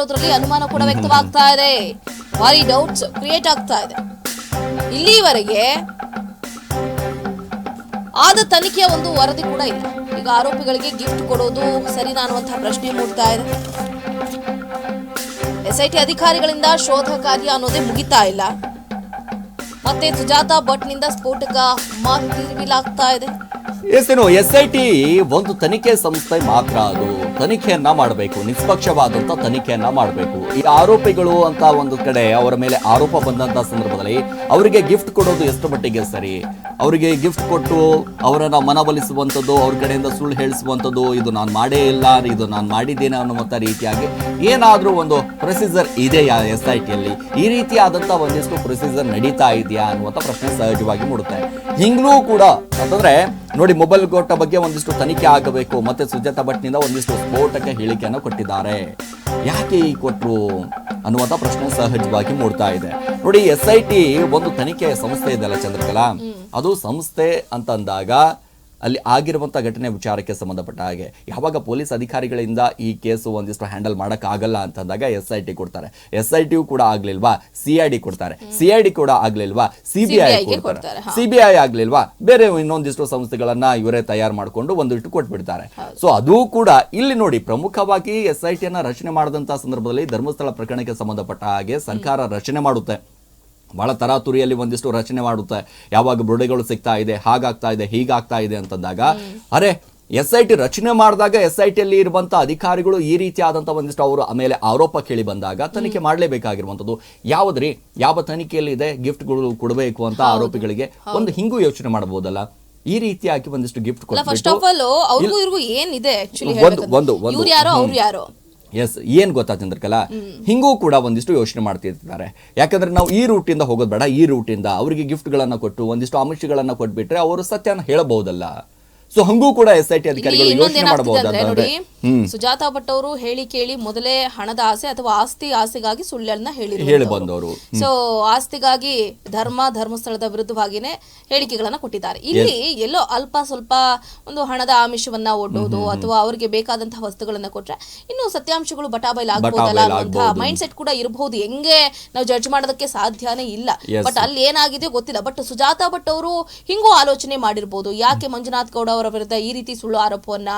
ಇರೋದ್ರಲ್ಲಿ ಅನುಮಾನ ಕೂಡ ವ್ಯಕ್ತವಾಗ್ತಾ ಇದೆ. ಭಾರಿ ಡೌಟ್ಸ್ ಕ್ರಿಯೇಟ್ ಆಗ್ತಾ ಇದೆ. ಇಲ್ಲಿವರೆಗೆ ಆದ ತನಿಖೆಯ ಒಂದು ವರದಿ ಕೂಡ ಇಲ್ಲ. ಈಗ ಆರೋಪಿಗಳಿಗೆ ಗಿಫ್ಟ್ ಕೊಡೋದು ಸರಿನಾ ಅನ್ನುವಂತಹ ಪ್ರಶ್ನೆ ಮೂಡ್ತಾ ಇದೆ. ಎಸ್ಐಟಿ ಅಧಿಕಾರಿಗಳಿಂದ ಶೋಧ ಕಾರ್ಯ ಅನ್ನೋದೇ ಮುಗಿತಾ ಇಲ್ಲ. ಮತ್ತೆ ಸುಜಾತಾ ಭಟ್ನಿಂದ ಸ್ಫೋಟಕ ಮಾಹಿತಿ ಇದೆ. ಎಸ್ನು ಎಸ್ ಐ ಟಿ ಒಂದು ತನಿಖೆ ಸಂಸ್ಥೆ ಮಾತ್ರ ಅದು. ತನಿಖೆಯನ್ನ ಮಾಡಬೇಕು, ನಿಷ್ಪಕ್ಷವಾದಂತ ತನಿಖೆಯನ್ನ ಮಾಡಬೇಕು. ಈ ಆರೋಪಿಗಳು ಅಂತ ಒಂದು ಕಡೆ ಅವರ ಮೇಲೆ ಆರೋಪ ಬಂದಂತ ಸಂದರ್ಭದಲ್ಲಿ ಅವರಿಗೆ ಗಿಫ್ಟ್ ಕೊಡೋದು ಎಷ್ಟು ಮಟ್ಟಿಗೆ ಸರಿ? ಅವರಿಗೆ ಗಿಫ್ಟ್ ಕೊಟ್ಟು ಅವರನ್ನು ಮನವೊಲಿಸುವಂಥದ್ದು, ಅವ್ರ ಕಡೆಯಿಂದ ಸುಳ್ಳು ಹೇಳಿಸುವಂಥದ್ದು, ಇದು ನಾನು ಮಾಡೇ ಇಲ್ಲ, ಇದು ನಾನು ಮಾಡಿದ್ದೇನೆ ಅನ್ನುವಂಥ ರೀತಿಯಾಗಿ ಏನಾದರೂ ಒಂದು ಪ್ರೊಸೀಜರ್ ಇದೆಯಾ ಎಸ್ ಐ ಟಿಯಲ್ಲಿ ಈ ರೀತಿಯಾದಂಥ ಒಂದಿಷ್ಟು ಪ್ರೊಸೀಜರ್ ನಡೀತಾ ಇದೆಯಾ ಅನ್ನುವಂಥ ಪ್ರಶ್ನೆ ಸಹಜವಾಗಿ ಮೂಡುತ್ತೆ. ಹಿಂಗ್ಲೂ ಕೂಡ ಅಂತಂದರೆ ನೋಡಿ ಮೊಬೈಲ್ ಕೋಟ ಬಗ್ಗೆ ಒಂದಿಷ್ಟು ತನಿಖೆ ಆಗಬೇಕು, ಮತ್ತೆ ಸುಜಾತಾ ಭಟ್ನಿಂದ ಒಂದಿಷ್ಟು ಸ್ಫೋಟಕ ಹೇಳಿಕೆಯನ್ನು ಕೊಟ್ಟಿದ್ದಾರೆ. ಯಾಕೆ ಈ ಕೊಟ್ಟರು ಅನ್ನುವಂಥ ಪ್ರಶ್ನೆ ಸಹಜವಾಗಿ ಮೂಡ್ತಾ ಇದೆ. ನೋಡಿ ಎಸ್ ಐ ಟಿ ಒಂದು ತನಿಖೆ ಸಂಸ್ಥೆ ಇದೆಯಲ್ಲ ಚಂದ್ರಕಲಾ? ಅದು ಸಂಸ್ಥೆ ಅಂತಂದಾಗ ಅಲ್ಲಿ ಆಗಿರುವಂಥ ಘಟನೆ ವಿಚಾರಕ್ಕೆ ಸಂಬಂಧಪಟ್ಟ ಹಾಗೆ. ಯಾವಾಗ ಪೊಲೀಸ್ ಅಧಿಕಾರಿಗಳಿಂದ ಈ ಕೇಸು ಒಂದಿಷ್ಟು ಹ್ಯಾಂಡಲ್ ಮಾಡೋಕ್ಕಾಗಲ್ಲ ಅಂತಂದಾಗ ಎಸ್ ಐ ಟಿ ಕೊಡ್ತಾರೆ. ಎಸ್ ಐ ಟಿಯು ಕೂಡ ಆಗ್ಲಿಲ್ವಾ? ಸಿ ಐ ಡಿ ಕೊಡ್ತಾರೆ. ಸಿ ಐ ಡಿ ಕೂಡ ಆಗ್ಲಿಲ್ವಾ? ಸಿ ಬಿ ಐ ಕೊಡ್ತಾರೆ. ಸಿ ಬಿ ಐ ಆಗ್ಲಿಲ್ವಾ? ಬೇರೆ ಇನ್ನೊಂದಿಷ್ಟು ಸಂಸ್ಥೆಗಳನ್ನ ಇವರೇ ತಯಾರು ಮಾಡಿಕೊಂಡು ಒಂದಿಷ್ಟು ಕೊಟ್ಬಿಡ್ತಾರೆ. ಸೊ ಅದು ಕೂಡ ಇಲ್ಲಿ ನೋಡಿ ಪ್ರಮುಖವಾಗಿ ಎಸ್ ಐ ಟಿಯನ್ನು ರಚನೆ ಮಾಡಿದಂತ ಸಂದರ್ಭದಲ್ಲಿ ಧರ್ಮಸ್ಥಳ ಪ್ರಕರಣಕ್ಕೆ ಸಂಬಂಧಪಟ್ಟ ಹಾಗೆ ಸರ್ಕಾರ ರಚನೆ ಮಾಡುತ್ತೆ. ಬಹಳ ತರಾತುರಿಯಲ್ಲಿ ಒಂದಿಷ್ಟು ರಚನೆ ಮಾಡುತ್ತೆ. ಯಾವಾಗ ಬುರುಡೆಗಳು ಸಿಗ್ತಾ ಇದೆ ಹಾಗಾಗ್ತಾ ಇದೆ ಹೀಗಾಗ್ತಾ ಇದೆ ಅಂತಂದಾಗ ಅರೆ ಎಸ್ ಐ ಟಿ ರಚನೆ ಮಾಡಿದಾಗ ಎಸ್ ಐ ಟಿಯಲ್ಲಿ ಇರುವಂತ ಅಧಿಕಾರಿಗಳು ಈ ರೀತಿಯಾದಂಥ ಒಂದಿಷ್ಟು ಅವರು ಆಮೇಲೆ ಆರೋಪ ಕೇಳಿ ಬಂದಾಗ ತನಿಖೆ ಮಾಡಲೇಬೇಕಾಗಿರುವಂಥದ್ದು ಯಾವ್ದ್ರಿ? ಯಾವ ತನಿಖೆಯಲ್ಲಿ ಇದೆ ಗಿಫ್ಟ್ಗಳು ಕೊಡಬೇಕು ಅಂತ ಆರೋಪಿಗಳಿಗೆ ಒಂದು ಹಿಂಗೂ ಯೋಚನೆ ಮಾಡಬಹುದಲ್ಲ ಈ ರೀತಿಯಾಗಿ ಒಂದಿಷ್ಟು ಗಿಫ್ಟ್ ಅಲ್ಲ ಎಸ್ ಏನು ಗೊತ್ತಾ ಚಂದ್ರಕಲಾ ಹಿಂಗೂ ಕೂಡ ಒಂದಿಷ್ಟು ಯೋಚನೆ ಮಾಡ್ತಿರ್ತಾರೆ ಯಾಕಂದ್ರೆ ನಾವು ಈ ರೂಟಿಂದ ಹೋಗೋದು ಬೇಡ, ಈ ರೂಟಿಂದ. ಅವರಿಗೆ ಗಿಫ್ಟ್ಗಳನ್ನು ಕೊಟ್ಟು, ಒಂದಿಷ್ಟು ಆಮಿಷಗಳನ್ನ ಕೊಟ್ಬಿಟ್ರೆ ಅವರು ಸತ್ಯನ ಹೇಳಬಹುದಲ್ಲ. ಸೊ ಹಂಗೂ ಕೂಡ ಎಸ್ ಐ ಟಿ ಅಧಿಕಾರಿಗಳು ಯೋಚನೆ ಮಾಡಬಹುದು ಅಂತಂದ್ರೆ ಸುಜಾತಾ ಭಟ್ ಅವರು ಹೇಳಿ ಕೇಳಿ ಮೊದಲೇ ಹಣದ ಆಸೆ ಅಥವಾ ಆಸ್ತಿ ಆಸೆಗಾಗಿ ಸುಳ್ಳನ್ನ ಹೇಳಿ ಹೇಳಿ ಬಂದವರು. ಸೊ ಆಸ್ತಿಗಾಗಿ ಧರ್ಮ ಧರ್ಮಸ್ಥಳದ ವಿರುದ್ಧವಾಗಿನೇ ಹೇಳಿಕೆಗಳನ್ನ ಕೊಟ್ಟಿದ್ದಾರೆ. ಇಲ್ಲಿ ಎಲ್ಲೋ ಅಲ್ಪ ಸ್ವಲ್ಪ ಒಂದು ಹಣದ ಆಮಿಷವನ್ನ ಒಡ್ಡೋದು ಅಥವಾ ಅವರಿಗೆ ಬೇಕಾದಂತಹ ವಸ್ತುಗಳನ್ನ ಕೊಟ್ರೆ ಇನ್ನು ಸತ್ಯಾಂಶಗಳು ಬಟಾಬೈಲ್ ಆಗ್ಬೋದಲ್ಲ ಅನ್ನುವಂತಹ ಮೈಂಡ್ ಸೆಟ್ ಕೂಡ ಇರಬಹುದು ಹೆಂಗೆ ನಾವು ಜಡ್ಜ್ ಮಾಡೋದಕ್ಕೆ ಸಾಧ್ಯನೇ ಇಲ್ಲ. ಬಟ್ ಅಲ್ಲಿ ಏನಾಗಿದೆಯೋ ಗೊತ್ತಿಲ್ಲ. ಬಟ್ ಸುಜಾತಾ ಭಟ್ ಅವರು ಹಿಂಗೂ ಆಲೋಚನೆ ಮಾಡಿರ್ಬೋದು. ಯಾಕೆ ಮಂಜುನಾಥ್ ಗೌಡ ಅವರ ವಿರುದ್ಧ ಈ ರೀತಿ ಸುಳ್ಳು ಆರೋಪವನ್ನ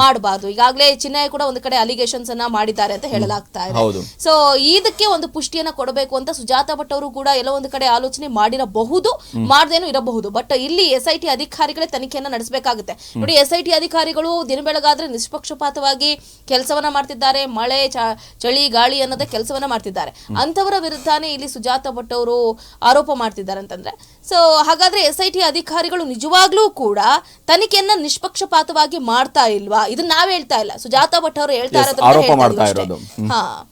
ಮಾಡಬಾರ್ದು. ಈಗಾಗಲೇ ಚಿನ್ನಯ್ಯ ಕೂಡ ಒಂದು ಕಡೆ ಅಲಿಗೇಷನ್ಸ್ ಅನ್ನ ಮಾಡಿದ್ದಾರೆ ಅಂತ ಹೇಳಲಾಗ್ತಾ ಇದೆ. ಸೊ ಇದಕ್ಕೆ ಒಂದು ಪುಷ್ಟಿಯನ್ನ ಕೊಡಬೇಕು ಅಂತ ಸುಜಾತಾ ಭಟ್ ಅವರು ಕೂಡ ಎಲ್ಲೋ ಒಂದು ಕಡೆ ಆಲೋಚನೆ ಮಾಡಿರಬಹುದು ಮಾಡದೇನು ಇರಬಹುದು. ಬಟ್ ಇಲ್ಲಿ ಎಸ್ ಐ ಟಿ ಅಧಿಕಾರಿಗಳೇ ತನಿಖೆಯನ್ನ ನಡೆಸಬೇಕಾಗುತ್ತೆ. ನೋಡಿ ಎಸ್ ಐ ಟಿ ಅಧಿಕಾರಿಗಳು ದಿನ ಬೆಳಗಾದ್ರೆ ನಿಷ್ಪಕ್ಷಪಾತವಾಗಿ ಕೆಲಸವನ್ನ ಮಾಡ್ತಿದ್ದಾರೆ. ಮಳೆ ಚಳಿ ಗಾಳಿ ಅನ್ನೋದೇ ಕೆಲಸವನ್ನ ಮಾಡ್ತಿದ್ದಾರೆ. ಅಂತವರ ವಿರುದ್ಧನೇ ಇಲ್ಲಿ ಸುಜಾತಾ ಭಟ್ ಅವರು ಆರೋಪ ಮಾಡ್ತಿದ್ದಾರೆ ಅಂತಂದ್ರೆ. ಸೊ ಹಾಗಾದ್ರೆ ಎಸ್ ಐ ಟಿ ಅಧಿಕಾರಿಗಳು ನಿಜವಾಗ್ಲೂ ಕೂಡ ತನಿಖೆಯನ್ನ ನಿಷ್ಪಕ್ಷಪಾತವಾಗಿ ಮಾಡ್ತಾ ಇಲ್ವಾ? ಇದನ್ನ ನಾವ್ ಹೇಳ್ತಾ ಇಲ್ಲ. ಸುಜಾತಾ ಭಟ್ ಅವರು ಹೇಳ್ತಾ ಆರೋಪ ಮಾಡ್ತಾ ಇರೋದು. ಹಾ.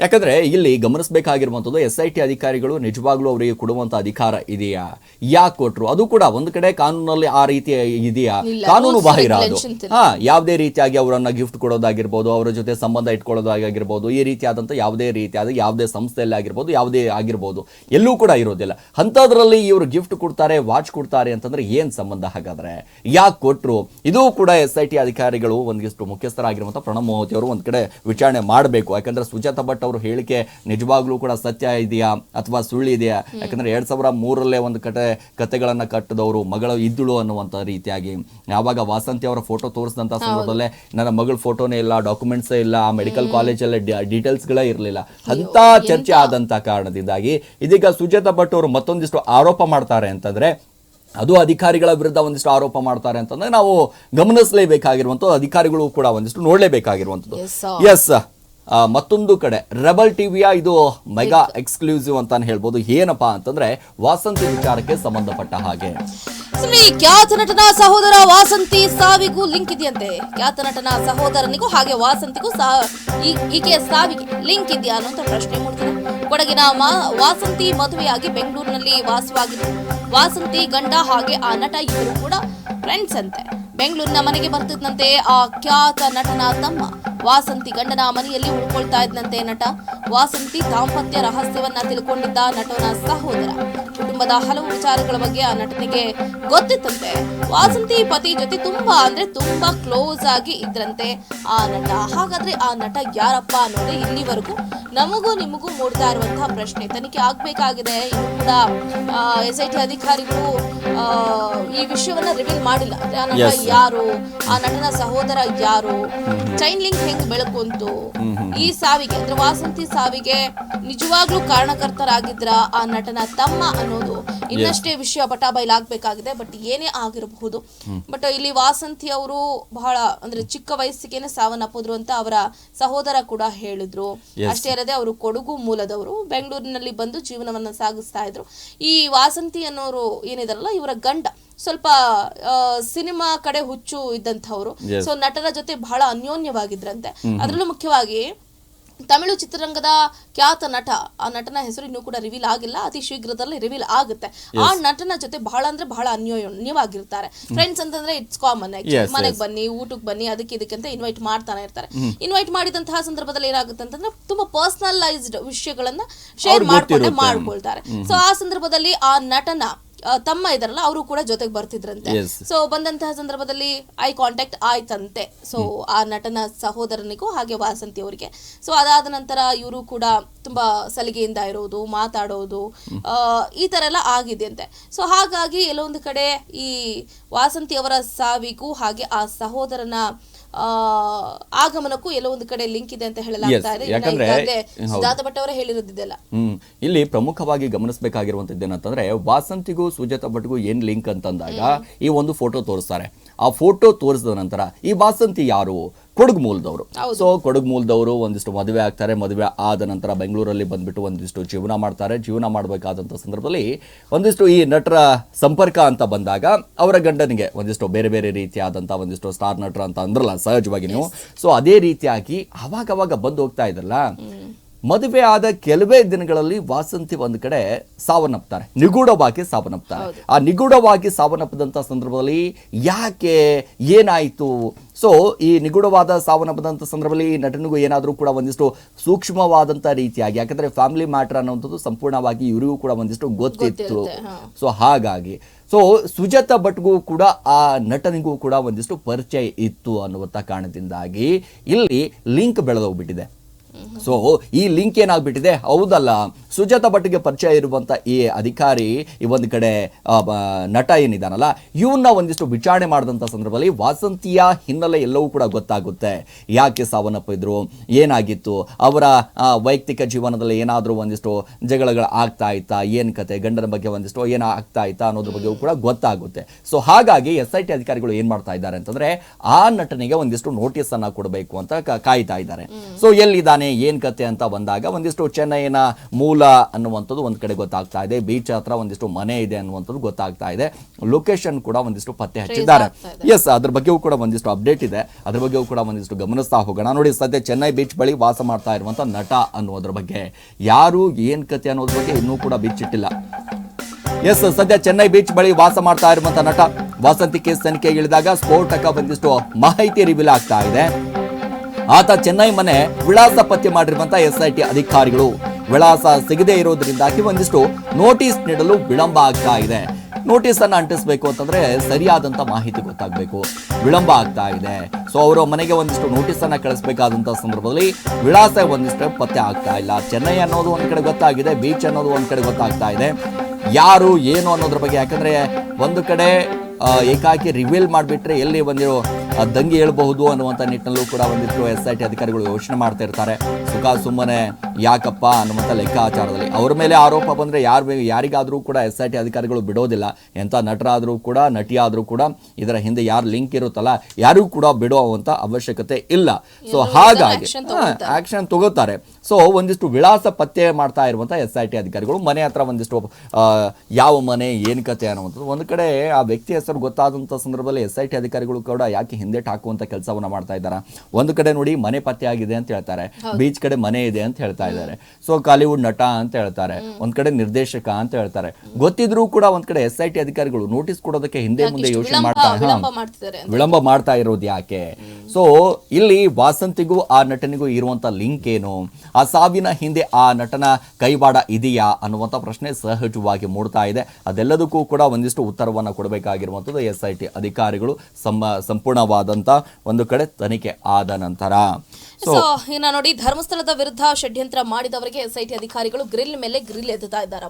ಯಾಕಂದ್ರೆ ಇಲ್ಲಿ ಗಮನಿಸಬೇಕಾಗಿರುವಂಥದ್ದು ಎಸ್ ಐ ಟಿ ಅಧಿಕಾರಿಗಳು ನಿಜವಾಗ್ಲೂ ಅವರಿಗೆ ಕೊಡುವಂತ ಅಧಿಕಾರ ಇದೆಯಾ? ಯಾಕೆ ಕೊಟ್ರು? ಅದು ಕೂಡ ಒಂದು ಕಡೆ ಕಾನೂನಲ್ಲಿ ಆ ರೀತಿ ಇದೆಯಾ? ಕಾನೂನು ಬಾಹಿರ ಅದು. ಹಾ ಯಾವುದೇ ರೀತಿಯಾಗಿ ಅವರನ್ನ ಗಿಫ್ಟ್ ಕೊಡೋದಾಗಿರ್ಬೋದು ಅವರ ಜೊತೆ ಸಂಬಂಧ ಇಟ್ಕೊಳ್ಳೋದಾಗಿರ್ಬೋದು ಈ ರೀತಿಯಾದಂಥ ಯಾವುದೇ ರೀತಿಯಾದ ಯಾವುದೇ ಸಂಸ್ಥೆಯಲ್ಲಿ ಆಗಿರ್ಬೋದು ಯಾವುದೇ ಆಗಿರ್ಬೋದು ಎಲ್ಲೂ ಕೂಡ ಇರೋದಿಲ್ಲ. ಅಂಥದ್ರಲ್ಲಿ ಇವರು ಗಿಫ್ಟ್ ಕೊಡ್ತಾರೆ ವಾಚ್ ಕೊಡ್ತಾರೆ ಅಂತಂದ್ರೆ ಏನ್ ಸಂಬಂಧ ಹಾಗಾದ್ರೆ? ಯಾಕೆ ಕೊಟ್ರು. ಇದು ಕೂಡ ಎಸ್ ಐ ಟಿ ಅಧಿಕಾರಿಗಳು ಒಂದಿಷ್ಟು ಮುಖ್ಯಸ್ಥರಾಗಿರುವಂಥ ಪ್ರಣಬ್ ಮೋಹತಿ ಅವರು ಒಂದು ಕಡೆ ವಿಚಾರಣೆ ಮಾಡಬೇಕು. ಯಾಕಂದ್ರೆ ಸುಜಾತ ಭಟ್ ಅವರು ಹೇಳಿಕೆ ನಿಜವಾಗ್ಲೂ ಕೂಡ ಸತ್ಯ ಇದೆಯಾ ಅಥವಾ ಸುಳ್ಳು ಇದೆಯಾ? ಯಾಕಂದರೆ ಎರಡು ಸಾವಿರ ಮೂರರಲ್ಲೇ ಒಂದು ಕಡೆ ಕತೆಗಳನ್ನು ಕಟ್ಟಿದವರು ಮಗಳು ಇದ್ದಳು ಅನ್ನುವಂಥ ರೀತಿಯಾಗಿ. ಯಾವಾಗ ವಾಸಂತಿ ಅವರ ಫೋಟೋ ತೋರಿಸಿದಂಥ ಸಂದರ್ಭದಲ್ಲೇ ನನ್ನ ಮಗಳ ಫೋಟೋನೇ ಇಲ್ಲ ಡಾಕ್ಯುಮೆಂಟ್ಸೇ ಇಲ್ಲ ಆ ಮೆಡಿಕಲ್ ಕಾಲೇಜಲ್ಲೇ ಡೀಟೇಲ್ಸ್ಗಳೇ ಇರಲಿಲ್ಲ. ಅಂತ ಚರ್ಚೆ ಆದಂಥ ಕಾರಣದಿಂದಾಗಿ ಇದೀಗ ಸುಜಾತಾ ಭಟ್ ಅವರು ಮತ್ತೊಂದಿಷ್ಟು ಆರೋಪ ಮಾಡ್ತಾರೆ ಅಂತಂದ್ರೆ ಅದು ಅಧಿಕಾರಿಗಳ ವಿರುದ್ಧ ಒಂದಿಷ್ಟು ಆರೋಪ ಮಾಡ್ತಾರೆ ಅಂತಂದ್ರೆ ನಾವು ಗಮನಿಸಲೇಬೇಕಾಗಿರುವಂಥದ್ದು ಅಧಿಕಾರಿಗಳು ಕೂಡ ಒಂದಿಷ್ಟು ನೋಡಲೇಬೇಕಾಗಿರುವಂಥದ್ದು. ಎಸ್ ಮತ್ತೊಂದು ಕಡೆ ರೆಬಲ್ ಟಿವಿಯ ಇದು ಮೆಗಾ ಎಕ್ಸ್ಕ್ಲೂಸಿವ್ ಅಂತಾನೆ ಹೇಳ್ಬೋದು. ಏನಪ್ಪಾ ಅಂತಂದ್ರೆ ವಾಸಂತಿ ವಿಚಾರಕ್ಕೆ ಸಂಬಂಧಪಟ್ಟ ಹಾಗೆ. ಖ್ಯಾತ ನಟನ ಸಹೋದರ ವಾಸಂತಿ ಸಾವಿಗೂ ಲಿಂಕ್ ಇದೆಯಂತೆ? ಖ್ಯಾತ ನಟನ ಸಹೋದರನಿಗೂ ಹಾಗೆ ವಾಸಂತಿಗೂ ಈಕೆಯ ಸಾವಿಗೆ ಲಿಂಕ್ ಇದೆಯಾ ಅನ್ನೋ ಪ್ರಶ್ನೆ ಮೂಡ್ತಿದೆ. ಕೊಡಗಿನ ವಾಸಂತಿ ಮದುವೆಯಾಗಿ ಬೆಂಗಳೂರಿನಲ್ಲಿ ವಾಸವಾಗಿದ್ದು, ವಾಸಂತಿ ಗಂಡ ಹಾಗೆ ಆ ನಟ ಇಬ್ಬರು ಕೂಡ ಫ್ರೆಂಡ್ಸ್ ಅಂತೆ. ಬೆಂಗಳೂರಿನ ಮನೆಗೆ ಬರ್ತಿದ್ದಂತೆ ಆ ಖ್ಯಾತ ನಟನ ತಮ್ಮ. ವಾಸಂತಿ ಗಂಡನ ಮನೆಯಲ್ಲಿ ಉಳ್ಕೊಳ್ತಾ ಇದ್ದಂತೆ ನಟ ವಾಸಂತಿ ದಾಂಪತ್ಯ ರಹಸ್ಯವನ್ನ ತಿಳ್ಕೊಂಡಿದ್ದ ನಟನ ಸಹೋದರ. ಕುಟುಂಬದ ಹಲವು ವಿಚಾರಗಳ ಬಗ್ಗೆ ಆ ನಟನಿಗೆ ಗೊತ್ತಿತ್ತಂತೆ. ವಾಸಂತಿ ಪತಿ ಜೊತೆ ತುಂಬಾ ಅಂದ್ರೆ ತುಂಬಾ ಕ್ಲೋಸ್ ಆಗಿ ಇದ್ರಂತೆ. ಆ ನಟ ಹಾಗಾದ್ರೆ ಆ ನಟ ಯಾರಪ್ಪ ಅನ್ನೋದು ಇಲ್ಲಿವರೆಗೂ ನಮಗೂ ನಿಮಗೂ ಮೂಡ್ತಾ ಇರುವಂತಹ ಪ್ರಶ್ನೆ. ತನಿಖೆ ಆಗ್ಬೇಕಾಗಿದೆ. ಇನ್ನು ಕೂಡ ಎಸ್ ಐ ಟಿ ಅಧಿಕಾರಿಗಳು ಆ, ಈ ವಿಷಯವನ್ನ ರಿವೀಲ್ ಮಾಡಿಲ್ಲ. ಅಂದ್ರೆ ಆ ನಟ ಯಾರು? ಆ ನಟನ ಸಹೋದರ ಯಾರು? ಚೈನ್ ಲಿಂಕ್ ಹೆಂಗ್ ಅಂತು ಈ ಸಾವಿಗೆ ಅಂದ್ರೆ ವಾಸಂತಿ ಸಾವಿಗೆ ನಿಜವಾಗ್ಲೂ ಕಾರಣಕರ್ತರಾಗಿದ್ರ ಆ ನಟನ ತಮ್ಮ ಅನ್ನೋದು. ಇನ್ನಷ್ಟೇ ವಿಷಯ ಬಟಾಬೈಲಾಗ್ಬೇಕಾಗಿದೆ ಬಟ್ ಏನೇ ಆಗಿರಬಹುದು. ಬಟ್ ಇಲ್ಲಿ ವಾಸಂತಿ ಅವರು ಬಹಳ ಅಂದ್ರೆ ಚಿಕ್ಕ ವಯಸ್ಸಿಗೆನೆ ಸಾವನ್ನಪ್ಪಿದ್ರು ಅಂತ ಅವರ ಸಹೋದರ ಕೂಡ ಹೇಳಿದ್ರು. ಅಷ್ಟೇ ಅಲ್ಲದೆ ಅವರು ಕೊಡಗು ಮೂಲದವರು ಬೆಂಗಳೂರಿನಲ್ಲಿ ಬಂದು ಜೀವನವನ್ನ ಸಾಗಿಸ್ತಾ ಇದ್ರು. ಈ ವಾಸಂತಿ ಅನ್ನೋರು ಏನಿದಾರಲ್ಲ ಇವರ ಗಂಡ. ಸ್ವಲ್ಪ ಸಿನಿಮಾ ಕಡೆ ಹುಚ್ಚು ಇದ್ದಂಥವ್ರು. ಸೊ ನಟರ ಜೊತೆ ಬಹಳ ಅನ್ಯೋನ್ಯವಾಗಿದ್ರಂತೆ. ಅದರಲ್ಲೂ ಮುಖ್ಯವಾಗಿ ತಮಿಳು ಚಿತ್ರರಂಗದ ಖ್ಯಾತ ನಟ ಆ ನಟನ ಹೆಸರು ಇನ್ನೂ ಕೂಡ ರಿವೀಲ್ ಆಗಿಲ್ಲ. ಅತಿ ಶೀಘ್ರದಲ್ಲಿ ರಿವೀಲ್ ಆಗುತ್ತೆ. ಆ ನಟನ ಜೊತೆ ಬಹಳ ಅಂದ್ರೆ ಬಹಳ ಅನ್ಯೋನ್ಯವಾಗಿರ್ತಾರೆ. ಫ್ರೆಂಡ್ಸ್ ಅಂತಂದ್ರೆ ಇಟ್ಸ್ ಕಾಮನ್ ಮನೆಗೆ ಬನ್ನಿ ಊಟಕ್ಕೆ ಬನ್ನಿ ಅದಕ್ಕೆ ಇದಕ್ಕೆ ಅಂತ ಇನ್ವೈಟ್ ಮಾಡ್ತಾನೆ ಇರ್ತಾರೆ. ಇನ್ವೈಟ್ ಮಾಡಿದಂತಹ ಸಂದರ್ಭದಲ್ಲಿ ಏನಾಗುತ್ತೆ ಅಂತಂದ್ರೆ ತುಂಬಾ ಪರ್ಸನಲೈಸ್ಡ್ ವಿಷಯಗಳನ್ನ ಶೇರ್ ಮಾಡ್ಕೊಂಡು. ಮಾಡ್ಕೊಳ್ತಾರೆ. ಸೊ ಆ ಸಂದರ್ಭದಲ್ಲಿ ಆ ನಟನ ತಮ್ಮ ಇದಾರಲ್ಲ ಅವರು ಕೂಡ ಜೊತೆಗೆ ಬರ್ತಿದ್ರಂತೆ. Yes. ಸೊ ಬಂದಂತಹ ಸಂದರ್ಭದಲ್ಲಿ ಐ ಕಾಂಟ್ಯಾಕ್ಟ್ ಆಯ್ತಂತೆ. ಸೊ ಆ ನಟನ ಸಹೋದರನಿಗೂ ಹಾಗೆ ವಾಸಂತಿ ಅವರಿಗೆ. ಸೊ ಅದಾದ ನಂತರ ಇವರು ಕೂಡ ತುಂಬಾ ಸಲಿಗೆಯಿಂದ ಇರೋದು ಮಾತಾಡೋದು ಆ, ಈ ತರ ಎಲ್ಲ ಆಗಿದೆ ಅಂತೆ ಸೊ ಹಾಗಾಗಿ ಎಲ್ಲೊಂದು ಕಡೆ ಈ ವಾಸಂತಿ ಅವರ ಸಾವಿಗೂ ಹಾಗೆ ಆ ಸಹೋದರನ ಆಗಮನಕ್ಕೂ ಎಲ್ಲೋ ಒಂದು ಕಡೆ ಲಿಂಕ್ ಇದೆ ಅಂತ ಹೇಳಲಾಗ್ತಾ ಇದೆ ಇನ್ನ ಯಾಕಂದ್ರೆ- ಈಗಾಗ್ಲೇ ಹೌದು. ಸುಜಾತ ಭಟ್ ಅವರೇ ಹೇಳಿರೋದಿದೆಲ್ಲ ಹ್ಮ್. ಇಲ್ಲಿ ಪ್ರಮುಖವಾಗಿ ಗಮನಿಸಬೇಕಾಗಿರುವಂತದ್ದು ಏನಂತಂದ್ರೆ ವಾಸಂತಿಗೂ ಸುಜಾತ ಭಟ್ಗೂ ಏನ್ ಲಿಂಕ್ ಅಂತಂದಾಗ ಈ ಒಂದು ಫೋಟೋ ತೋರಿಸ್ತಾರೆ. ಆ ಫೋಟೋ ತೋರಿಸಿದ ನಂತರ ಈ ವಾಸಂತಿ ಯಾರು? ಕೊಡಗು ಮೂಲದವರು. ಸೊ ಕೊಡಗು ಮೂಲದವರು ಒಂದಿಷ್ಟು ಮದುವೆ ಆಗ್ತಾರೆ. ಮದುವೆ ಆದ ನಂತರ ಬೆಂಗಳೂರಲ್ಲಿ ಬಂದ್ಬಿಟ್ಟು ಒಂದಿಷ್ಟು ಜೀವನ ಮಾಡ್ತಾರೆ. ಜೀವನ ಮಾಡಬೇಕಾದಂಥ ಸಂದರ್ಭದಲ್ಲಿ ಒಂದಿಷ್ಟು ಈ ನಟರ ಸಂಪರ್ಕ ಅಂತ ಬಂದಾಗ ಅವರ ಗಂಡನಿಗೆ ಒಂದಿಷ್ಟು ಬೇರೆ ಬೇರೆ ರೀತಿಯಾದಂಥ ಒಂದಿಷ್ಟು ಸ್ಟಾರ್ ನಟರ ಅಂತ ಅಂದ್ರಲ್ಲ ಸಹಜವಾಗಿ ನೀವು. ಸೊ ಅದೇ ರೀತಿಯಾಗಿ ಅವಾಗ ಅವಾಗ ಬಂದು ಹೋಗ್ತಾ ಇದ್ರಲ್ಲ? ಮದುವೆ ಆದ ಕೆಲವೇ ದಿನಗಳಲ್ಲಿ ವಾಸಂತಿ ಒಂದು ಕಡೆ ಸಾವನ್ನಪ್ತಾರೆ. ನಿಗೂಢವಾಗಿ ಸಾವನ್ನಪ್ತಾರೆ. ಆ ನಿಗೂಢವಾಗಿ ಸಾವನ್ನಪ್ಪದಂತ ಸಂದರ್ಭದಲ್ಲಿ ಯಾಕೆ ಏನಾಯ್ತು? ಸೊ ಈ ನಿಗೂಢವಾದ ಸಾವನ್ನಪ್ಪದಂತ ಸಂದರ್ಭದಲ್ಲಿ ಈ ನಟನಿಗೂ ಏನಾದರೂ ಕೂಡ ಒಂದಿಷ್ಟು ಸೂಕ್ಷ್ಮವಾದಂಥ ರೀತಿಯಾಗಿ ಯಾಕಂದ್ರೆ ಫ್ಯಾಮಿಲಿ ಮ್ಯಾಟರ್ ಅನ್ನೋಂಥದ್ದು ಸಂಪೂರ್ಣವಾಗಿ ಇವರಿಗೂ ಕೂಡ ಒಂದಿಷ್ಟು ಗೊತ್ತಿತ್ತು. ಸೊ ಹಾಗಾಗಿ ಸೊ ಸುಜಾತ ಭಟ್ಗೂ ಕೂಡ ಆ ನಟನಿಗೂ ಕೂಡ ಒಂದಿಷ್ಟು ಪರಿಚಯ ಇತ್ತು ಅನ್ನುವಂಥ ಕಾರಣದಿಂದಾಗಿ ಇಲ್ಲಿ ಲಿಂಕ್ ಬೆಳೆದೋಗ್ಬಿಟ್ಟಿದೆ. ಸೊ ಈ ಲಿಂಕ್ ಏನಾಗ್ಬಿಟ್ಟಿದೆ? ಹೌದಲ್ಲ. ಸುಜಾತ ಭಟ್ಗೆ ಪರಿಚಯ ಇರುವಂತ ಈ ಅಧಿಕಾರಿ ಈ ಒಂದು ಕಡೆ ನಟ ಏನಿದಾನಲ್ಲ ಇವನ್ನ ಒಂದಿಷ್ಟು ವಿಚಾರಣೆ ಮಾಡಿದಂತ ಸಂದರ್ಭದಲ್ಲಿ ವಾಸಂತಿಯ ಹಿನ್ನೆಲೆ ಎಲ್ಲವೂ ಕೂಡ ಗೊತ್ತಾಗುತ್ತೆ. ಯಾಕೆ ಸಾವನ್ನಪ್ಪಿದ್ರು ಏನಾಗಿತ್ತು? ಅವರ ವೈಯಕ್ತಿಕ ಜೀವನದಲ್ಲಿ ಏನಾದರೂ ಒಂದಿಷ್ಟು ಜಗಳಗಳು ಆಗ್ತಾ ಇತ್ತಾ? ಏನ್ ಕತೆ? ಗಂಡನ ಬಗ್ಗೆ ಒಂದಿಷ್ಟು ಏನೋ ಆಗ್ತಾ ಇತ್ತಾ ಅನ್ನೋದ್ರ ಬಗ್ಗೆ ಕೂಡ ಗೊತ್ತಾಗುತ್ತೆ. ಸೊ ಹಾಗಾಗಿ ಎಸ್ ಐ ಟಿ ಅಧಿಕಾರಿಗಳು ಏನ್ ಮಾಡ್ತಾ ಇದ್ದಾರೆ ಅಂತಂದ್ರೆ ಆ ನಟನಿಗೆ ಒಂದಿಷ್ಟು ನೋಟಿಸ್ ಅನ್ನ ಕೊಡಬೇಕು ಅಂತ ಕಾಯ್ತಾ ಇದ್ದಾರೆ. ಸೊ ಎಲ್ಲಿದ್ದಾನೆ? ಏನ್ ಕತೆ ಅಂತ ಬಂದಾಗ ಒಂದಿಷ್ಟು ಚೆನ್ನೈನ ಮೂಲ ಅನ್ನುವಂಥದ್ದು ಒಂದು ಕಡೆ ಗೊತ್ತಾಗ್ತಾ ಇದೆ. ಬೀಚ್ ಹತ್ರ ಒಂದಿಷ್ಟು ಮನೆ ಇದೆ ಅನ್ನುವಂಥದ್ದು ಗೊತ್ತಾಗ್ತಾ ಇದೆ. ಲೊಕೇಶನ್ ಕೂಡ ಒಂದಿಷ್ಟು ಪತ್ತೆ ಹಚ್ಚಿದ್ದಾರೆ. ಎಸ್ ಅದ್ರ ಬಗ್ಗೆಯೂ ಕೂಡ ಒಂದಿಷ್ಟು ಅಪ್ಡೇಟ್ ಇದೆ. ಅದ್ರ ಬಗ್ಗೆಯೂ ಕೂಡ ಒಂದಿಷ್ಟು ಗಮನಿಸ್ತಾ ಹೋಗೋಣ. ನೋಡಿ ಸದ್ಯ ಚೆನ್ನೈ ಬೀಚ್ ಬಳಿ ವಾಸ ಮಾಡ್ತಾ ಇರುವಂಥ ನಟ ಅನ್ನೋದ್ರ ಬಗ್ಗೆ. ಯಾರು ಏನ್ ಕತೆ ಅನ್ನೋದ್ರ ಬಗ್ಗೆ ಇನ್ನೂ ಕೂಡ ಬಿಚ್ಚಿಟ್ಟಿಲ್ಲ ಎಸ್ ಸದ್ಯ ಚೆನ್ನೈ ಬೀಚ್ ಬಳಿ ವಾಸ ಮಾಡ್ತಾ ಇರುವಂತ ನಟ ವಾಸಂತಿ ಕೇಸ್ ತನಿಖೆಗೆ ಇಳಿದಾಗ ಸ್ಫೋಟಕ ಒಂದಿಷ್ಟು ಮಾಹಿತಿ ರಿವೀಲ್ ಆಗ್ತಾ ಇದೆ. ಆತ ಚೆನ್ನೈ ಮನೆ ವಿಳಾಸ ಪತ್ತೆ ಮಾಡಿರುವಂತ ಎಸ್ ಐ ಟಿ ಅಧಿಕಾರಿಗಳು. ವಿಳಾಸ ಸಿಗದೇ ಇರೋದ್ರಿಂದಾಗಿ ಒಂದಿಷ್ಟು ನೋಟಿಸ್ ನೀಡಲು ವಿಳಂಬ ಆಗ್ತಾ ಇದೆ. ನೋಟಿಸ್ ಅನ್ನು ಅಂಟಿಸಬೇಕು ಅಂತಂದ್ರೆ ಸರಿಯಾದಂತ ಮಾಹಿತಿ ಗೊತ್ತಾಗಬೇಕು. ವಿಳಂಬ ಆಗ್ತಾ ಇದೆ. ಸೊ ಅವರ ಮನೆಗೆ ಒಂದಿಷ್ಟು ನೋಟಿಸ್ ಅನ್ನ ಕಳಿಸಬೇಕಾದಂತ ಸಂದರ್ಭದಲ್ಲಿ ವಿಳಾಸ ಒಂದಿಷ್ಟು ಪತ್ತೆ ಆಗ್ತಾ ಇಲ್ಲ. ಚೆನ್ನೈ ಅನ್ನೋದು ಒಂದ್ ಕಡೆ ಗೊತ್ತಾಗಿದೆ ಬೀಚ್ ಅನ್ನೋದು ಒಂದ್ ಕಡೆ ಗೊತ್ತಾಗ್ತಾ ಇದೆ. ಯಾರು ಏನು ಅನ್ನೋದ್ರ ಬಗ್ಗೆ ಯಾಕಂದ್ರೆ ಒಂದು ಕಡೆ ಏಕಾಕಿ ರಿವೀಲ್ ಮಾಡಿಬಿಟ್ರೆ ಎಲ್ಲಿ ಆ, ದಂಗೆ ಹೇಳಬಹುದು ಅನ್ನುವಂಥ ನಿಟ್ಟಿನಲ್ಲೂ ಕೂಡ ಒಂದಿಷ್ಟು ಎಸ್ ಐ ಟಿ ಅಧಿಕಾರಿಗಳು ಯೋಚನೆ ಮಾಡ್ತಾ ಇರ್ತಾರೆ. ಸುಖ ಸುಮ್ಮನೆ ಯಾಕಪ್ಪ ಅನ್ನುವಂಥ ಲೆಕ್ಕಾಚಾರದಲ್ಲಿ. ಅವ್ರ ಮೇಲೆ ಆರೋಪ ಬಂದ್ರೆ ಯಾರು ಯಾರಿಗಾದರೂ ಕೂಡ ಎಸ್ ಐ ಟಿ ಅಧಿಕಾರಿಗಳು ಬಿಡೋದಿಲ್ಲ. ಎಂಥ ನಟರಾದರೂ ಕೂಡ ನಟಿಯಾದರೂ ಕೂಡ ಇದರ ಹಿಂದೆ ಯಾರು ಲಿಂಕ್ ಇರುತ್ತಲ್ಲ ಯಾರಿಗೂ ಕೂಡ ಬಿಡುವಂಥ ಅವಶ್ಯಕತೆ ಇಲ್ಲ. ಸೊ ಹಾಗಾಗಿ ಆ್ಯಕ್ಷನ್ ಆಕ್ಷನ್ ತಗೋತಾರೆ. ಸೊ ಒಂದಿಷ್ಟು ವಿಳಾಸ ಪತ್ತೆ ಮಾಡ್ತಾ ಇರುವಂಥ ಎಸ್ ಐ ಟಿ ಅಧಿಕಾರಿಗಳು ಮನೆ ಹತ್ರ ಒಂದಿಷ್ಟು ಯಾವ ಮನೆ ಏನು ಕತೆ ಅನ್ನುವಂಥದ್ದು. ಒಂದು ಕಡೆ ಆ ವ್ಯಕ್ತಿ ಹೆಸರು ಗೊತ್ತಾದಂಥ ಸಂದರ್ಭದಲ್ಲಿ ಎಸ್ ಐ ಟಿ ಅಧಿಕಾರಿಗಳು ಕೂಡ ಯಾಕೆ ಹಿಂದೆಟ್ ಹಾಕುವಂಥ ಕೆಲಸವನ್ನು ಮಾಡ್ತಾ ಇದ್ದಾರೆ? ಒಂದು ಕಡೆ ನೋಡಿ ಮನೆ ಪತ್ತೆ ಆಗಿದೆ ಅಂತ ಹೇಳ್ತಾರೆ. ಬೀಚ್ ಕಡೆ ಮನೆ ಇದೆ ಅಂತ ಹೇಳ್ತಾ ಇದ್ದಾರೆ. ಸೊ ಕಾಲಿವುಡ್ ನಟ ಅಂತ ಹೇಳ್ತಾರೆ. ಒಂದ್ ಕಡೆ ನಿರ್ದೇಶಕ ಅಂತ ಹೇಳ್ತಾರೆ. ಗೊತ್ತಿದ್ರೂ ಕೂಡ ಒಂದ್ ಕಡೆ ಎಸ್ ಐ ಟಿ ಅಧಿಕಾರಿಗಳು ನೋಟಿಸ್ ಕೊಡೋದಕ್ಕೆ ಹಿಂದೆ ಮುಂದೆ ಯೋಚನೆ ಮಾಡ್ತಾರೆ. ಮಾಡ್ತಾ ವಿಳಂಬ ಮಾಡ್ತಾ ಇರೋದು ಯಾಕೆ? ಸೊ ಇಲ್ಲಿ ವಾಸಂತಿಗೂ ಆ ನಟನಿಗೂ ಇರುವಂತ ಲಿಂಕ್ ಏನು? ಆ ಸಾವಿನ ಹಿಂದೆ ಆ ನಟನ ಕೈವಾಡ ಇದೆಯಾ ಅನ್ನುವಂಥ ಪ್ರಶ್ನೆ ಸಹಜವಾಗಿ ಮೂಡ್ತಾ ಇದೆ. ಅದೆಲ್ಲದಕ್ಕೂ ಕೂಡ ಒಂದಿಷ್ಟು ಉತ್ತರವನ್ನು ಕೊಡಬೇಕಾಗಿರುವಂಥದ್ದು ಎಸ್ ಐ ಟಿ ಅಧಿಕಾರಿಗಳು. ಸಮ ಸಂಪೂರ್ಣವಾದಂತ ಒಂದು ಕಡೆ ತನಿಖೆ ಆದ ನಂತರ. ಸೊ ಇನ್ನ ನೋಡಿ ಧರ್ಮಸ್ಥಳದ ವಿರುದ್ಧ ಷಡ್ಯಂತ್ರ ಮಾಡಿದವರಿಗೆ ಎಸ್ಐಟಿ ಅಧಿಕಾರಿಗಳು ಗ್ರಿಲ್ ಮೇಲೆ ಗ್ರಿಲ್ ಎದ್ದುತ್ತಾ ಇದ್ದಾರೆ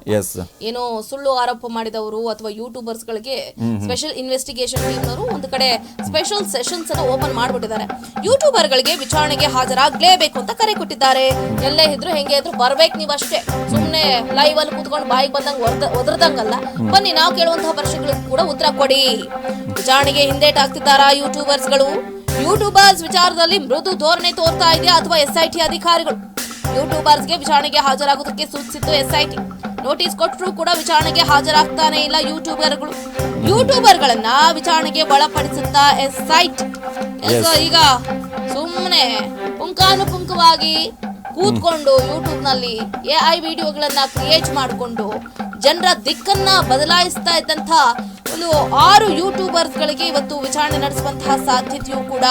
ಏನೋ ಸುಳ್ಳು ಆರೋಪ ಮಾಡಿದವರು ಅಥವಾ ಯೂಟ್ಯೂಬರ್ಸ್ ಗಳಿಗೆ ಸ್ಪೆಷಲ್ ಇನ್ವೆಸ್ಟಿಗೇಷನ್ ಟೀಮ್ನವರು ಒಂದು ಕಡೆ ಸ್ಪೆಷಲ್ ಸೆಷನ್ಸ್ ಅನ್ನು ಓಪನ್ ಮಾಡಿಬಿಟ್ಟಿದ್ದಾರೆ. ಯೂಟ್ಯೂಬರ್ ಗಳಿಗೆ ವಿಚಾರಣೆಗೆ ಹಾಜರಾಗ್ಲೇಬೇಕು ಅಂತ ಕರೆ ಕೊಟ್ಟಿದ್ದಾರೆ. ಎಲ್ಲೇ ಇದ್ರು ಹೆಂಗೆ ಇದ್ರು ಬರ್ಬೇಕು ನೀವು ಅಷ್ಟೇ. ಸುಮ್ನೆ ಲೈವ್ ಅಲ್ಲಿ ಕುತ್ಕೊಂಡು ಬಾಯಿಗೆ ಬಂದಂಗ ಒದರ್ದಂಗಲ್ಲ. ಬನ್ನಿ ನಾವು ಕೇಳುವಂತಹ ಪ್ರಶ್ನೆಗಳಿಗೆ ಕೂಡ ಉತ್ತರ ಕೊಡಿ. ವಿಚಾರಣೆಗೆ ಹಿಂದೇಟಾಗ್ತಿದ್ದಾರಾ ಯೂಟ್ಯೂಬರ್ಸ್ಗಳು? ಯೂಟ್ಯೂಬರ್ಸ್ ವಿಚಾರದಲ್ಲಿ ಮೃದು ಧೋರಣೆ ತೋರ್ತಾ ಇದೆ ಅಥವಾ ಎಸ್ಐಟಿ ಅಧಿಕಾರಿಗಳು. ಯೂಟ್ಯೂಬರ್ಸ್ಗೆ ವಿಚಾರಣೆಗೆ ಹಾಜರಾಗುವುದಕ್ಕೆ ಸೂಚಿಸಿತ್ತು ಎಸ್ಐಟಿ. ನೋಟಿಸ್ ಕೊಟ್ಟರು ಕೂಡ ವಿಚಾರಣೆಗೆ ಹಾಜರಾಗ್ತಾನೆ ಇಲ್ಲ ಯೂಟ್ಯೂಬರ್ಗಳು. ಯೂಟ್ಯೂಬರ್ಗಳನ್ನ ವಿಚಾರಣೆಗೆ ಒಳಪಡಿಸುತ್ತಾ ಎಸ್ಐಟಿ. ಈಗ ಸುಮ್ಮನೆ ಪುಂಕಾನುಪುಂಕವಾಗಿ ಕೂತ್ಕೊಂಡು ಯೂಟ್ಯೂಬ್ನಲ್ಲಿ ಎ ಐ ವಿಡಿಯೋಗಳನ್ನ ಕ್ರಿಯೇಟ್ ಮಾಡಿಕೊಂಡು ಜನರ ದಿಕ್ಕನ್ನ ಬದಲಾಯಿಸ್ತಾ ಇದ್ದಂತ ಒಂದು ಆರು ಯೂಟ್ಯೂಬರ್ಸ್ ಗಳಿಗೆ ಇವತ್ತು ವಿಚಾರಣೆ ನಡೆಸುವಂತಹ ಸಾಧ್ಯತೆಯು ಕೂಡ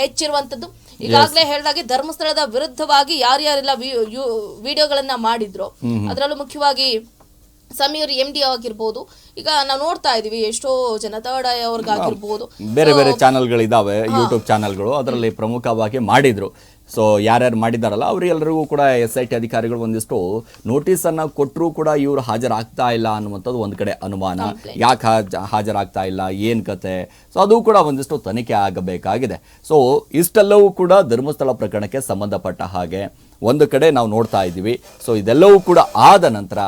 ಹೆಚ್ಚಿರುವಂತದ್ದು ಈಗಾಗಲೇ ಹೇಳಿದಾಗೆ ಧರ್ಮಸ್ಥಳದ ವಿರುದ್ಧವಾಗಿ ಯಾರ್ಯಾರೆಲ್ಲ ವಿಡಿಯೋಗಳನ್ನ ಮಾಡಿದ್ರು. ಅದರಲ್ಲೂ ಮುಖ್ಯವಾಗಿ ಸಮೀರ್ ಎಂ ಡಿ ಆಗಿರ್ಬೋದು. ಈಗ ನಾವು ನೋಡ್ತಾ ಇದೀವಿ ಎಷ್ಟೋ ಜನತಾಡ ಅವ್ರಿಗಾಗಿರ್ಬೋದು. ಬೇರೆ ಬೇರೆ ಚಾನಲ್ಗಳಿದ್ದಾವೆ ಯೂಟ್ಯೂಬ್ ಚಾನಲ್ಗಳು ಅದರಲ್ಲಿ ಪ್ರಮುಖವಾಗಿ ಮಾಡಿದ್ರು. ಸೊ ಯಾರ್ಯಾರು ಮಾಡಿದಾರಲ್ಲ ಅವರೆಲ್ಲರಿಗೂ ಕೂಡ ಎಸ್ ಐ ಟಿ ಅಧಿಕಾರಿಗಳು ಒಂದಿಷ್ಟು ನೋಟಿಸ್ ಅನ್ನ ಕೊಟ್ಟರೂ ಕೂಡ ಇವರು ಹಾಜರಾಗ್ತಾ ಇಲ್ಲ ಅನ್ನುವಂಥದ್ದು ಒಂದು ಕಡೆ ಅನುಮಾನ. ಯಾಕೆ ಹಾಜರಾಗ್ತಾ ಇಲ್ಲ ಏನು ಕತೆ? ಸೊ ಅದು ಕೂಡ ಒಂದಿಷ್ಟು ತನಿಖೆ ಆಗಬೇಕಾಗಿದೆ. ಸೊ ಇಷ್ಟೆಲ್ಲವೂ ಕೂಡ ಧರ್ಮಸ್ಥಳ ಪ್ರಕರಣಕ್ಕೆ ಸಂಬಂಧಪಟ್ಟ ಹಾಗೆ ಒಂದು ಕಡೆ ನಾವು ನೋಡ್ತಾ ಇದ್ದೀವಿ ಸೊ ಇದೆಲ್ಲವೂ ಕೂಡ ಆದ ನಂತರ